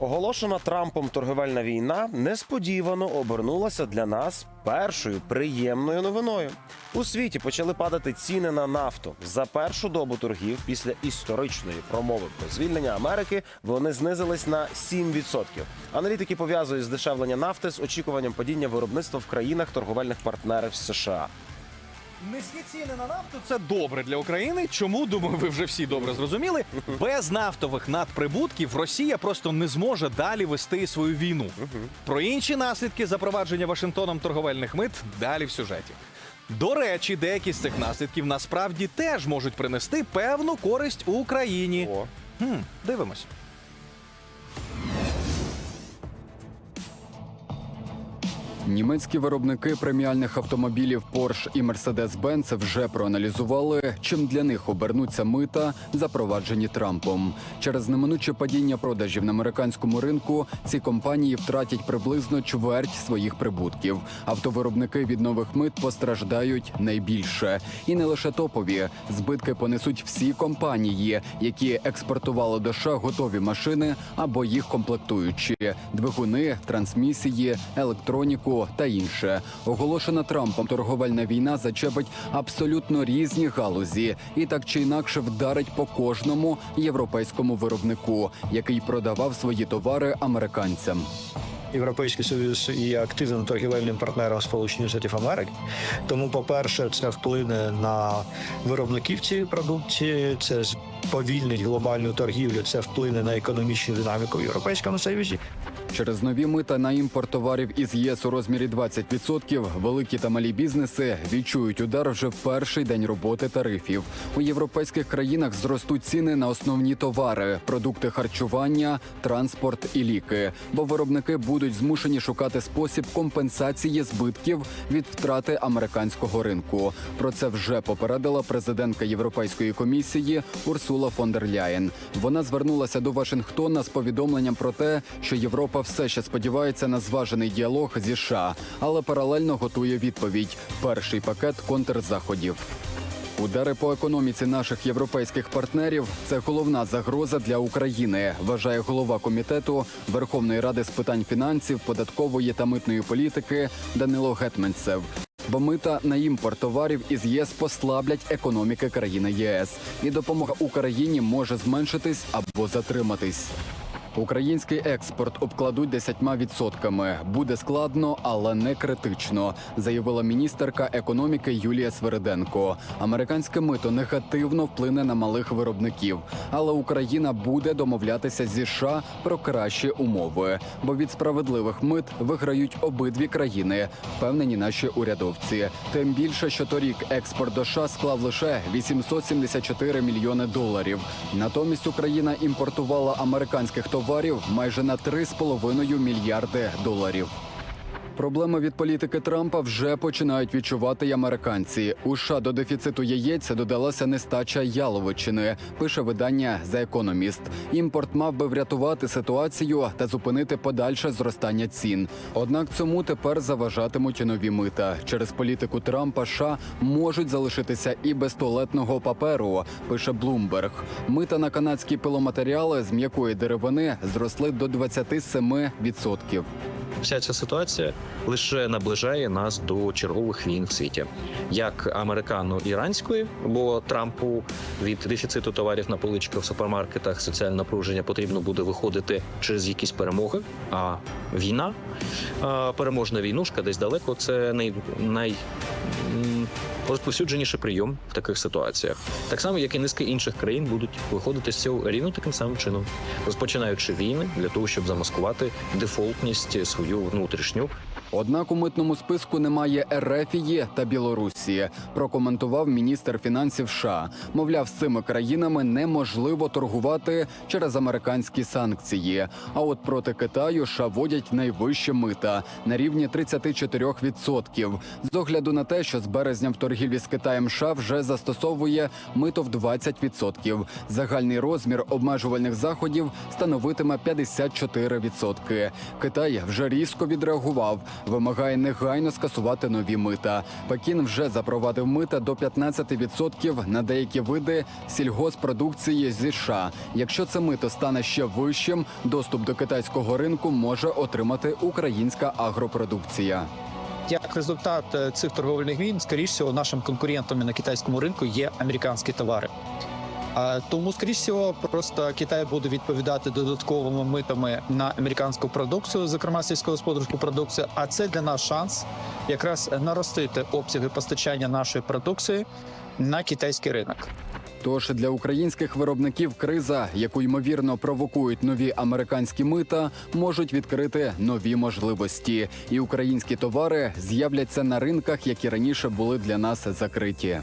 Оголошена Трампом торговельна війна несподівано обернулася для нас першою приємною новиною. У світі почали падати ціни на нафту. За першу добу торгів після історичної промови про звільнення Америки вони знизились на 7%. Аналітики пов'язують здешевлення нафти з очікуванням падіння виробництва в країнах торговельних партнерів США. Низькі ціни на нафту це добре для України. Чому думаю, ви вже всі добре зрозуміли? Без нафтових надприбутків Росія просто не зможе далі вести свою війну. Про інші наслідки запровадження Вашингтоном торговельних мит далі в сюжеті. До речі, деякі з цих наслідків насправді теж можуть принести певну користь Україні. Хм, дивимось. Німецькі виробники преміальних автомобілів Porsche і Mercedes-Benz вже проаналізували, чим для них обернуться мита, запроваджені Трампом. Через неминуче падіння продажів на американському ринку ці компанії втратять приблизно чверть своїх прибутків. Автовиробники від нових мит постраждають найбільше, і не лише топові збитки понесуть всі компанії, які експортували до США готові машини або їх комплектуючі двигуни, трансмісії, електроніку та інше. Оголошена Трампом торговельна війна зачепить абсолютно різні галузі і так чи інакше вдарить по кожному європейському виробнику, який продавав свої товари американцям. Європейський союз є активним торгівельним партнером Сполучених Штатів Америки. Тому, по-перше, це вплине на виробників цієї продукції, це повільнить глобальну торгівлю, це вплине на економічну динаміку в Європейському Союзі. Через нові мита на імпорт товарів із ЄС у розмірі 20% великі та малі бізнеси відчують удар вже в перший день роботи тарифів. У європейських країнах зростуть ціни на основні товари, продукти харчування, транспорт і ліки, бо виробники будуть змушені шукати спосіб компенсації збитків від втрати американського ринку. Про це вже попередила президентка Європейської комісії Урсула фон дер Ляєн. Вона звернулася до Вашингтона з повідомленням про те, що Європа все ще сподівається на зважений діалог зі США, але паралельно готує відповідь: перший пакет контрзаходів. Удари по економіці наших європейських партнерів це головна загроза для України, вважає голова комітету Верховної ради з питань фінансів, податкової та митної політики Данило Гетменцев. Бо мита на імпорт товарів із ЄС послаблять економіки країни ЄС, і допомога Україні може зменшитись або затриматись. Український експорт обкладуть 10%. Буде складно, але не критично, заявила міністерка економіки Юлія Свериденко. Американське мито негативно вплине на малих виробників, але Україна буде домовлятися зі США про кращі умови. Бо від справедливих мит виграють обидві країни, впевнені наші урядовці. Тим більше, що торік експорт до США склав лише 874 мільйони доларів. Натомість Україна імпортувала американських товарів майже на 3,5 мільярди доларів. Проблеми від політики Трампа вже починають відчувати й американці. У США до дефіциту яєць додалася нестача яловичини. Пише видання The Economist. Імпорт мав би врятувати ситуацію та зупинити подальше зростання цін. Однак цьому тепер заважатимуть нові мита. Через політику Трампа США можуть залишитися і без туалетного паперу. Пише Bloomberg. Мита на канадські пиломатеріали з м'якої деревини зросли до 27%. Вся ця ситуація лише наближає нас до чергових війн в світі, як американо-іранської, бо Трампу від дефіциту товарів на поличках в супермаркетах соціальне напруження потрібно буде виходити через якісь перемоги. А війна, переможна війнушка десь далеко, це най, най м, розповсюдженіший прийом в таких ситуаціях. Так само, як і низки інших країн будуть виходити з цього рівно таким самим чином, розпочинаючи війни для того, щоб замаскувати дефолтність свою внутрішню. Однак у митному списку немає Ерефії та Білорусі. Прокоментував міністр фінансів США. Мовляв, з цими країнами неможливо торгувати через американські санкції. А от проти Китаю США вводять найвищі мита на рівні 34%. З огляду на те, що з березня в торгівлі з Китаєм США вже застосовує мито в 20%. Загальний розмір обмежувальних заходів становитиме 54%. Китай вже різко відреагував. Вимагає негайно скасувати нові мита. Пекін вже запровадив мита до 15% на деякі види сільгоспродукції зі США. Якщо це мито стане ще вищим, доступ до китайського ринку може отримати українська агропродукція. Як результат е, цих торговельних війн, скоріш всього, нашим конкурентами на китайському ринку є американські товари. Тому, скоріш всього, просто Китай буде відповідати додатковими митами на американську продукцію, зокрема сільськогосподарську продукцію. А це для нас шанс якраз наростити обсяги постачання нашої продукції на китайський ринок. Тож для українських виробників криза, яку ймовірно провокують нові американські мита, можуть відкрити нові можливості, і українські товари з'являться на ринках, які раніше були для нас закриті.